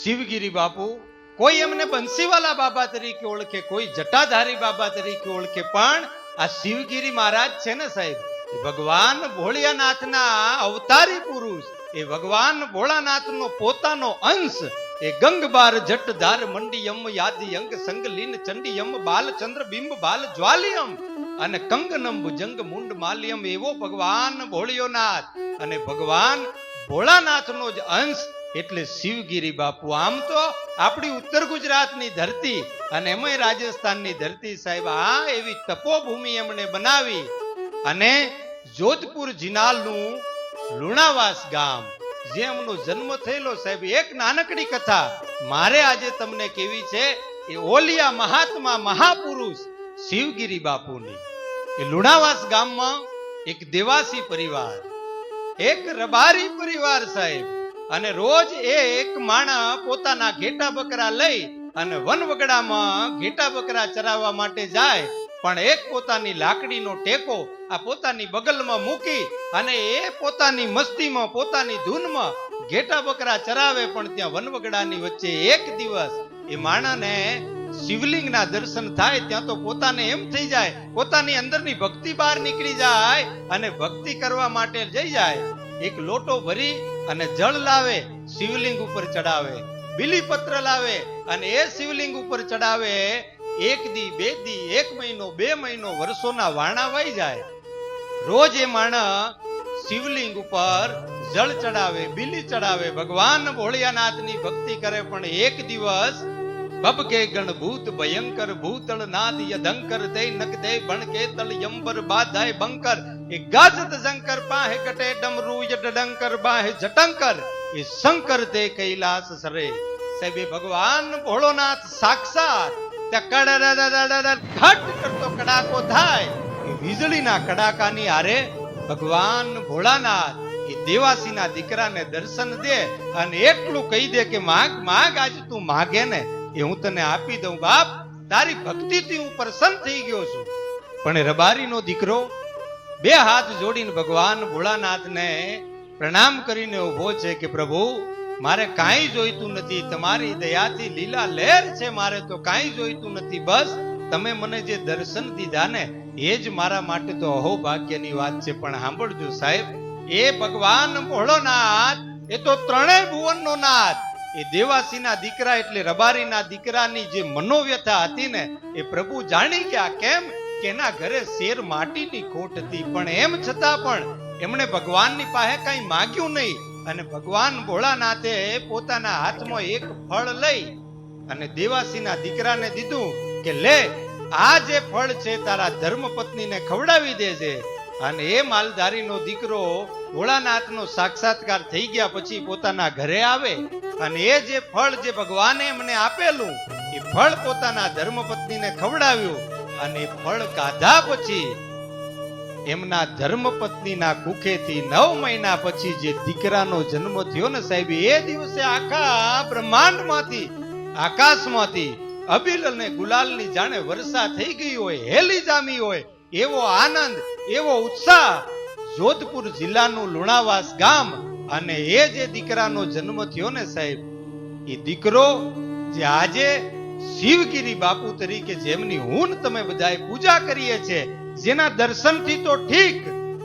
શિવગીરી બાપુ, કોઈ એમને બંસીવાલા બાબા તરીકે ઓળખે, કોઈ જટાધારી બાબા તરીકે ઓળખે, પણ આ શિવગીરી મહારાજ છે ને સાહેબ ભગવાન ભોળિયાનાથના અવતારી પુરુષ, એ ભગવાન ભોળાનાથનો પોતાનો અંશ, એ ગંગબાર જટધાર મંડિયમ યાદી અંગ સંગલીન ચંડિયમ, બાલચંદ્ર બિંબ, બાલ જ્વાલિયમ અને કંગનમ ભુજંગ મુંડ માલ્યમ એવો ભગવાન ભોળિયોનાથ અને ભગવાન ભોળાનાથનો જ અંશ એટલે શિવગીરી બાપુ, આમ તો આપણી ઉત્તર ગુજરાતની ધરતી અને એમાંય રાજસ્થાનની ધરતી સાહેબ, આ એવી તપોભૂમિ એમણે બનાવી અને જોધપુર જિનાલનું લુણાવાસ ગામ, જે એમનો જન્મ થયેલો સાહેબ, એક નાનકડી કથા, મારે આજે તમને કેવી છે, એ ઓલિયા મહાત્મા મહાપુરુષ શિવગીરી બાપુની. એ લુણાવાસ ગામમાં એક દેવાસી પરિવાર, એક રબારી પરિવાર સાહેબ અને રોજ એક માણા પોતાના ઘેટા બકરા લઈ અને વનવગડામાં ઘેટા બકરા ચરાવવા માટે જાય, પણ એક પોતાની લાકડીનો ટેકો આ પોતાની બગલમાં મૂકી અને એ પોતાની મસ્તીમાં, પોતાની ધૂનમાં ઘેટા બકરા ચરાવે, પણ ત્યાં વનવગડાની વચ્ચે એક દિવસ એ માણાને શિવલિંગના દર્શન થાય, ત્યાં તો પોતાને એમ થઈ જાય, પોતાની અંદરની ભક્તિ બહાર નીકળી જાય અને ભક્તિ કરવા માટે જઈ જાય. એક લોટો ભરી અને જળ લાવે, શિવલિંગ ઉપર ચડાવે, બીલીપત્ર લાવે અને એ શિવલિંગ ઉપર ચડાવે, એક દી, બે દી, એક મહિનો, બે મહિનો વર્ષોના વાણા વહી જાય. રોજ એ માણસ શિવલિંગ ઉપર જળ ચડાવે, બીલી ચડાવે, ભગવાન ભોળિયાનાથની ભક્તિ કરે, પણ એક દિવસ બબકે ગણભૂત ભયંકર ભૂતળ નાદ યધંકર દે નક દે ભણકે તળ, યંબર બાધાય, બંકર એ ગાજત શંકર પાહે કટે ડમરુ યડ ડંકર બાહે જટંકર એ શંકર દે કૈલાસ સરે. સાહેબ ભગવાન ભોળોનાથ સાક્ષાત ત્યાં કડડડડડડ ખટ કરતો કડાકો થાય. એ વીજળીના કડાકાની હારે ભગવાન ભોળાનાથ એ દેવાસીના દીકરાને દર્શન દે અને એટલું કહી દે કે માગ માગ, આજ તું માગે ને, એ હું તને આપી દઉં બાપ. તારી ભક્તિથી હું પ્રસન્ન થઈ ગયો છું. પણ રબારીનો દીકરો બે હાથ જોડીને ભગવાન ભોળાનાથને પ્રણામ કરીને ઊભો છે કે પ્રભુ, મારે કાંઈ જોઈતું નથી, તમારી દયાથી લીલા લહેર છે મારે, તો કાંઈ જોઈતું નથી, બસ તમે મને જે દર્શન દીધા ને, એ જ મારા માટે તો અહોભાગ્યની વાત છે. પણ સાંભળજો સાહેબ, એ ભગવાન ભોળોનાથ, એ તો ત્રણેય ભુવનનો નાથ. એ દેવાસીના દીકરા એટલે રબારીના દીકરાની જે મનોવ્યથા હતી ને, એ પ્રભુ જાણી ગયા. કેમ? કે એના ઘરે શેર માટીની ખોટ હતી. પણ એમ છતાં પણ એમણે ભગવાનની પાસે કઈ માગ્યું નહીં અને ભગવાન ભોળાનાથે પોતાના હાથમાં એક ફળ લઈ અને દેવાસીના દીકરાને દીધું કે, લે, આ જે ફળ છે તારા ધર્મપત્નીને ખવડાવી દેજે. અને એ માલધારીનો દીકરો ભોળાનાથનો સાક્ષાત્કાર થઈ ગયા પછી પોતાના ઘરે આવે અને એ જે ફળ જે ભગવાને એમને આપેલું, એ ફળ પોતાના ધર્મપત્નીને ખવડાવ્યું. અને ફળ કાધા પછી એમના ધર્મપત્નીના કુખેથી નવ મહિના પછી જે દીકરાનો જન્મ થયો ને સાહેબ, એ દિવસે આખા બ્રહ્માંડમાંથી, આકાશમાંથી અબિલ અને ગુલાલની જાણે વર્ષા થઈ ગઈ હોય, હેલી જામી હોય, એવો આનંદ, એવો ઉત્સાહ જોધપુર જિલ્લાનું લુણાવાસ ગામ અને એ જે દીકરાનો જન્મ થયો ને સાહેબ, એ દીકરો જે આજે શિવગીરી બાપુ તરીકે જેમની હું તમે બધાએ પૂજા કરીએ છે જેના દર્શનથી તો ઠીક,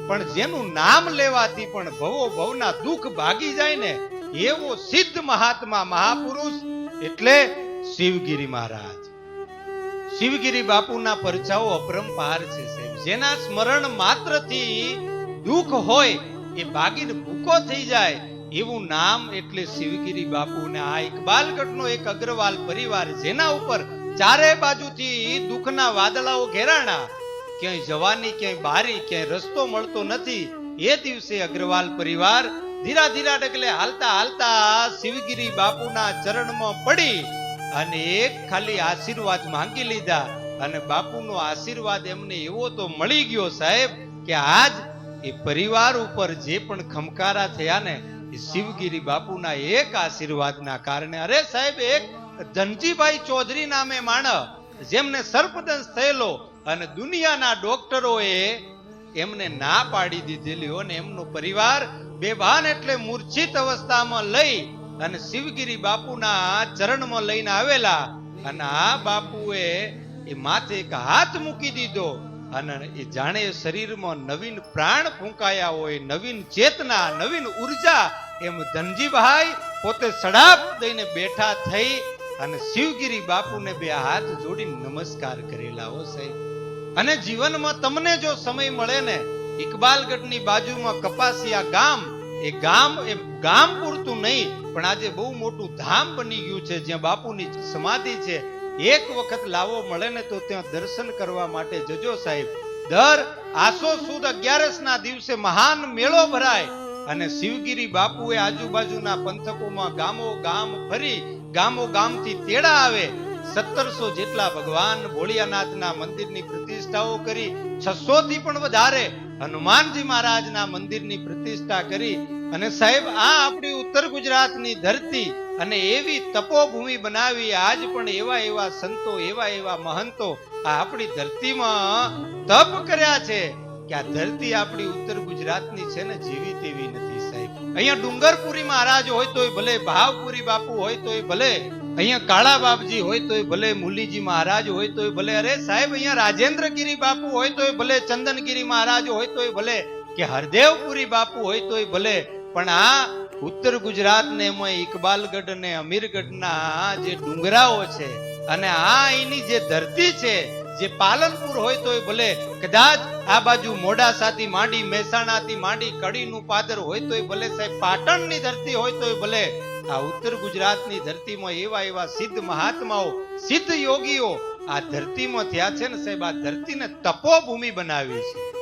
પણ જેનું નામ લેવાથી પણ ભવો ભવના દુઃખ ભાગી જાય ને, એવો સિદ્ધ મહાત્મા મહાપુરુષ એટલે શિવગીરી મહારાજ. શિવગીરી બાપુના પરચાઓ અપરંપાર છે સાહેબ. જેના સ્મરણ માત્રથી દુઃખ હોય, એ ભાગીને ભૂકો થઈ જાય એવું નામ એટલે શિવગીરી બાપુ ને આ ઇકબાલગઢનો એક અગ્રવાલ પરિવાર જેના ઉપર ચારે બાજુથી દુઃખના વાદળાઓ ઘેરાણા. ક્યાંય જવાની, ક્યાંય બારી, ક્યાંય રસ્તો મળતો નથી. એ દિવસે અગ્રવાલ પરિવાર ધીરા ધીરા ડગલે હાલતા હાલતા શિવગીરી બાપુના ચરણમાં પડી અને એક ખાલી આશીર્વાદ માંગી લીધા. અને બાપુનો આશીર્વાદ એમને એવો તો મળી ગયો સાહેબ કે આજ એ પરિવાર ઉપર જે પણ ખમકારા થયા ને શિવગીરી બાપુના એક આશીર્વાદના કારણે, અરે સાહેબ, એક ધનજીભાઈ ચૌધરી નામે માણસ, જેમને સર્પદંશ થયેલો અને દુનિયાના ડોક્ટરોએ એમને ના પાડી દીધેલી અને એમનો પરિવાર બેભાન એટલે મૂર્છિત અવસ્થામાં લઈ અને શિવગીરી બાપુના ચરણમાં લઈને આવેલા. અને આ બાપુએ એ માથે એક હાથ મૂકી દીધો. અને એ જાણે શરીરમાં નવીન પ્રાણ ફૂંકાયા હોય, નવીન ચેતના, નવીન ઊર્જા, એમ ધનજીભાઈ પોતે સડાપ દઈને બેઠા થઈ અને શિવગીરી બાપુને બે હાથ જોડી નમસ્કાર કરેલા હો સાહેબ. અને જીવનમાં તમને જો સમય મળે ને, ઇકબાલગઢની બાજુમાં કપાસિયા ગામ, એ ગામ એ ગામ પૂરતું નહીં, પણ આજે બહુ મોટું ધામ બની ગયું છે, જ્યાં બાપુની સમાધિ છે. એક વખત લાવો મળે ને તો ત્યાં દર્શન કરવા માટે જજો સાહેબ. દર આસો સુદ અગિયારસ ના દિવસે મહાન મેળો ભરાય અને શિવગીરી બાપુએ આજુબાજુના પંથકોમાં ગામો ગામ ફરી ગામો ગામથી તેડા આવે. સત્તરસો જેટલા ભગવાન ભોળિયાનાથના મંદિરની પ્રતિષ્ઠાઓ કરી છસો થી પણ વધારે હનુમાનજી મહારાજના મંદિરની પ્રતિષ્ઠા કરી અને સાહેબ, આ આપણી ઉત્તર ગુજરાતની ધરતી અને એવી તપોભૂમિ બનાવી, આજ પણ એવા એવા સંતો, એવા એવા મહંતો આ આપણી ધરતીમાં તપ કર્યા છે કે આ ધરતી આપણી ઉત્તર ગુજરાતની છે ને જેવી તેવી નથી સાહેબ. અહીંયા ડુંગરપુરી મહારાજ હોય તોય ભલે, ભાવપુરી બાપુ હોય તોય ભલે, અહીંયા કાળા બાપજી હોય તોય ભલે મુલીજી મહારાજ હોય તોય ભલે, અરે સાહેબ, અહીંયા રાજેન્દ્રગીરી બાપુ હોય તોય ભલે, ચંદનગીરી મહારાજ હોય તોય ભલે, કે હરદેવપુરી બાપુ હોય તોય ભલે, પણ આ ઉત્તર ગુજરાત ને એમાં ઇકબાલગઢ ને અમીરગઢના જે ડુંગરાઓ છે અને આ અહીંની જે ધરતી છે, જે પાલનપુર હોય તોય ભલે કદાચ આ બાજુ મોડાસાથી માંડી મહેસાણાથી માંડી કડીનું પાદર હોય તોય ભલે સાહેબ, પાટણની ધરતી હોય તોય ભલે. આ ઉત્તર ગુજરાતની ધરતીમાં એવા એવા સિદ્ધ મહાત્માઓ, સિદ્ધ યોગીઓ આ ધરતીમાં થયા છે ને સાહેબ, આ ધરતીને તપોભૂમિ બનાવી છે.